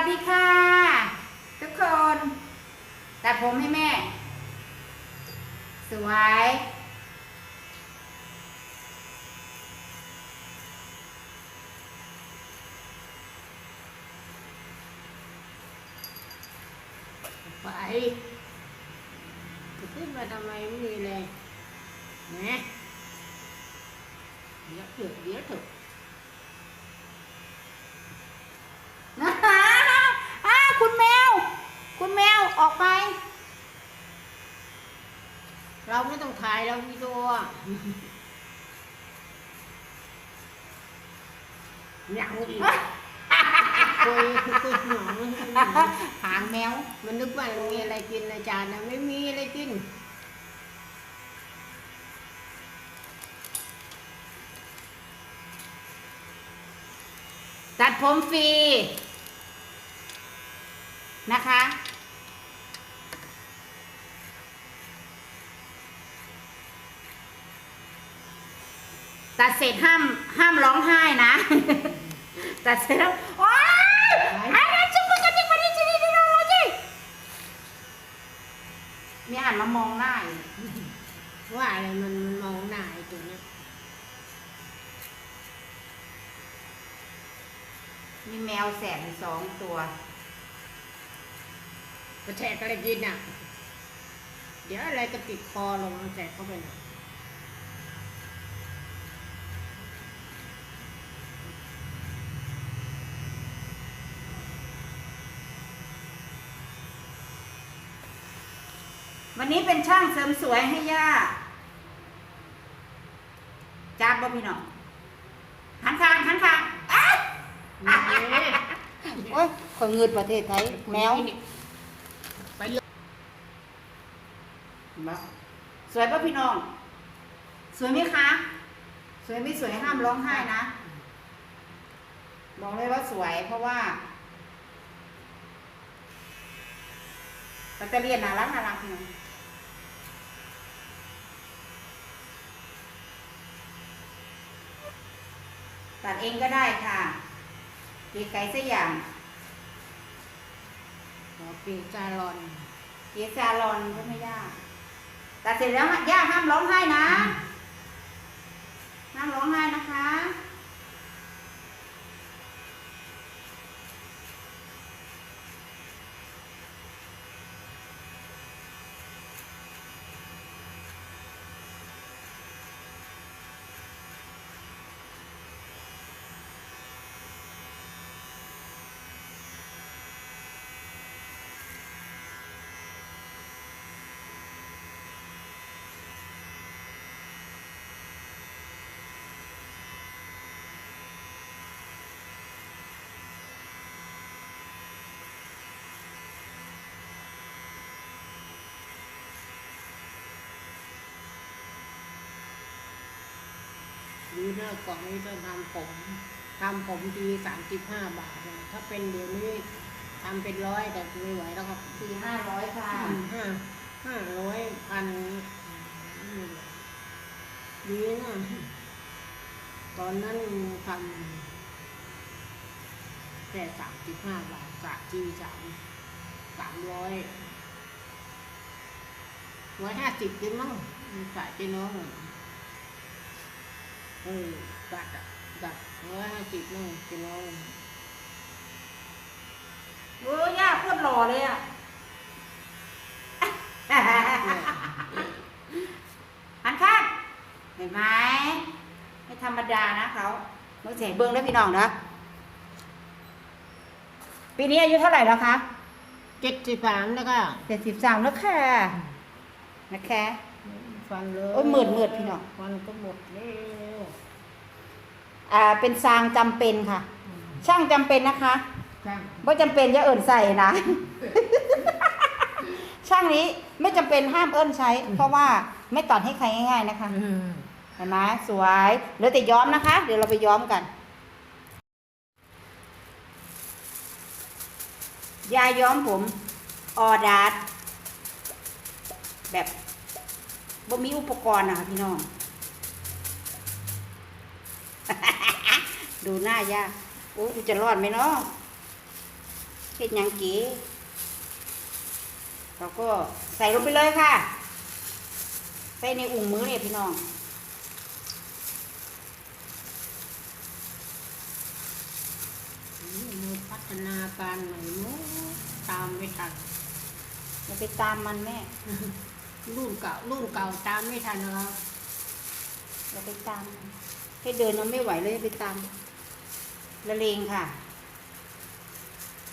สดีค่ะ ทุกคน ตัดผมให้แม่ สวย ไปจะขึ้นมาทำไมไม่มีเลยนะเดี๋ยวเถอะเดี๋ยวเถอะ อ้าคุณแมว คุณแมวออกไป เราไม่ต้องถ่ายเราวิดีโออะเหงาอีกคุยคุยหนองหางแมว มันนึกว่ามันมีอะไรกินอาจารย์นะไม่มีอะไรกินตัดผมฟรีนะคะ เสร็จห้ามห้ามร้องไห้นะตัดเสร็จแล้วว้ยไอ้นั่นจุ๊บกันจิกมาดิจิดิดิโนโลจิมีหันมามองหน้ายว่าอะไรมันมันมองหน้าไอ้ตัวเนี้ยมีแมวแสบอยู่สองตัว กระแทกอะไรกินอะ เดี๋ยวอะไรก็ติดคอลงแทกเข้าไปน่ะ วันนี้เป็นช่างเสริมสวยให้ย่าจ้าบ่พี่น้องหันข้างหันข้างอ๊ะนี่โอ้ยคนเงินประเทศไทยแมวไปเลยสวยป่ะพี่น้อง สวยไหมคะ สวยไม่สวยห้ามร้องไห้นะ บอกเลยว่าสวยเพราะว่าปัตเตอร์เลียนน่ารักน่ารักพี่น้อง ตัดเองก็ได้ค่ะเกีไก่สักอย่างขอปีกจาลอนเกีซาลอนก็ไม่ยาก ตัดเสร็จแล้วย่าห้ามร้องไห้นะ ห้ามร้องไห้นะคะ ดูหน้ากล่องนี้จะทำผมทำผมทีสามสิบห้าบาทนะถ้าเป็นเดี๋ยวนี้ทำเป็นร้อยแต่ไม่ไหวแล้วครับสี่ห้าร้อยค่ะห้าห้าร้อยพันดีนะตอนนั้นทำแค่สามสิบห้าบาทจากทีสามสามร้อยร้อยห้าสิบเลยมั้งจ่ายไปน้อง เออดัดอะดัดร้อยห้าสิบน้องไปน้องโอ้ย่าโคตรหล่อเลยอะหันข้างเห็นไหมไม่ธรรมดานะเขาเมื่อเสียเบิ้งได้พี่น้องนะปีนี้อายุเท่าไหร่แล้วคะเจ็ดสิบสามแล้วก็เจ็ดสิบสามแล้วค่ะนะคะฟันเลยโอ้ยหมื่นหมื่นพี่น้องฟันก็หมดแล้ว อ่าเป็นซางจำเป็นค่ะ ช่างจำเป็นนะคะช่างไม่จำเป็นจะเอินใส่นะ ช่างนี้ไม่จำเป็นห้ามเอิ้นใช้ เพราะว่าไม่ตัดให้ใครง่าย ๆนะคะเห็นไหมสวยเหลือแต่ย้อมนะคะ เดี๋ยวเราไปย้อมกัน ยาย้อมผมออดาร์แบบบ่มีอุปกรณ์นะคะพี่น้อง ดูหน้ายากโอ้ยกูจะรอดไหมเนาะเห็ดหยังเก๋เราก็ใส่ลงไปเลยค่ะ ใส่ในอุ่งมือเนี่ยพี่น้องมีพัฒนาการไหนโน้ตามไม่ทันอย่าไปตามมันแม่รุ่นเก่ารุ่นเก่าตามไม่ทันนะครับอย่าไปตามมันให้เดินเราไม่ไหวเลยอย่าไปตาม ละเลงค่ะ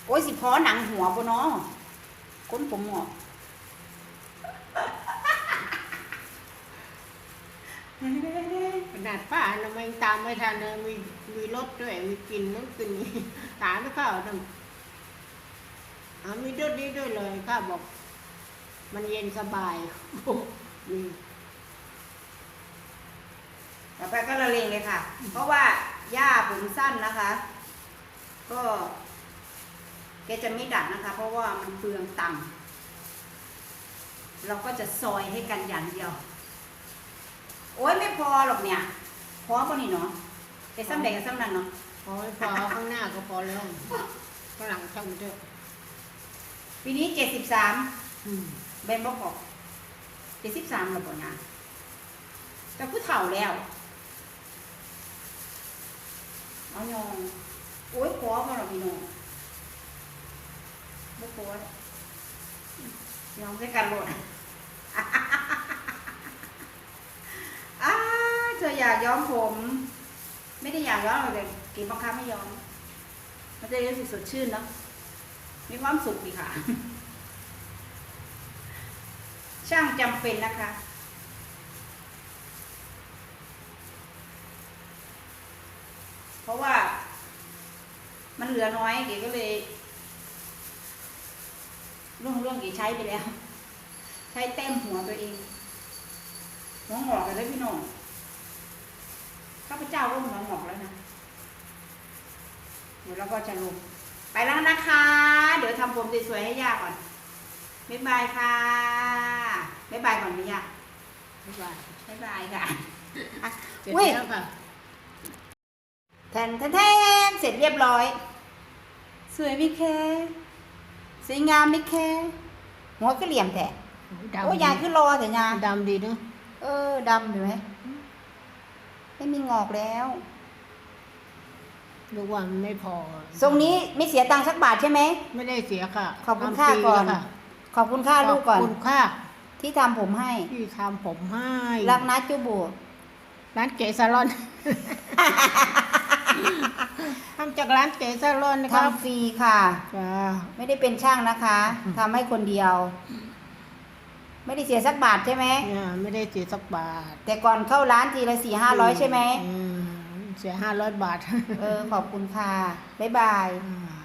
โอ้ยสิพอหนังหัวปะเนาะก้นผมหงอกขนาดป้าทำไมตามไม่ทันเลยมีมีรถด้วยมีกินนั่นกินนี่ตามไม่เข้าทำอ่ามีรถนี้ด้วยเลยข้าบอก มันเย็นสบายนี่ ต่อไปก็ละเลงเลยค่ะ เพราะว่าหญ้าผมสั้นนะคะ ก็แกจะไม่ดัดนะคะ เพราะว่ามันเปลืองตังค์เราก็จะซอยให้กันอย่างเดียว โอ้ยไม่พอหรอกเนี่ย พอป่ะนี่เนาะแต่ซ้ำใดกับซ้ำนั้นเนาะพอพอข้างหน้าก็พอแล้วข้างหลังช่างเถอะปีนี้เจ็ดสิบสามอืมเบนบอกบอกเจ็ดสิบสามแล้วป่ะนะแต่ผู้เฒ่าแล้ว เอายองโอ้ยพอป่ะหรอพี่น้องไม่พอยองด้วยกันหลดอ้าเธออยากย้อมผม ไม่ได้อยากย้อมหรอกแต่กินบางครั้งไม่ย้อม มันจะรู้สึกสดชื่นเนาะมีความสุขดีค่ะ ช่างจำเป็นนะคะ เพราะว่า มันเหลือน้อยเก๋ก็เลยร่วงร่วงๆเก๋ใช้ไปแล้ว ใช้เต็มหัวตัวเองหัวหงอกเลยพี่น้องข้าพเจ้าก็หัวหงอกแล้วนะเดี๋ยวเราก็จะลงไปแล้วนะคะ เดี๋ยวทำผมสวยๆให้ย่าก่อนบ๊ายบายค่ะบ๊ายบายก่อนไหมย่าบ๊ายบายบ๊ายบายค่ะอะเสร็จอุ้ย แล้วค่ะแทนแทนแทนเสร็จเรียบร้อย สวยไหมแค่สวยงามไหมแค่หัวก็เหลี่ยมแต่ดำโอ้ยายคือรอแต่ยาดำดีเนอะเออดำเห็นไหมไม่มีงอกแล้วรู้ว่ามันไม่พอ ทรงนี้ไม่เสียตังค์สักบาทใช่ไหม ไม่ได้เสียค่ะ ขอบคุณทำค่าฟรีก่อนแล้วค่ะขอบคุณค่าลูกก่อน ขอบคุณค่าที่ทำผมให้ ที่ทำผมให้ รักนะจูบูร้านเก๋ซาลอน ทำจากร้านเก๋ซาลอนนะครับทำฟรีค่ะ จ้าไม่ได้เป็นช่างนะคะทำให้คนเดียว ไม่ได้เสียสักบาทใช่ไหม เนี่ยไม่ได้เสียสักบาทแต่ก่อนเข้าร้านทีละสี่ห้าร้อยใช่ไหมอืมเสียห้าร้อยบาทเออ ขอบคุณค่ะ บ๊ายบายอ่า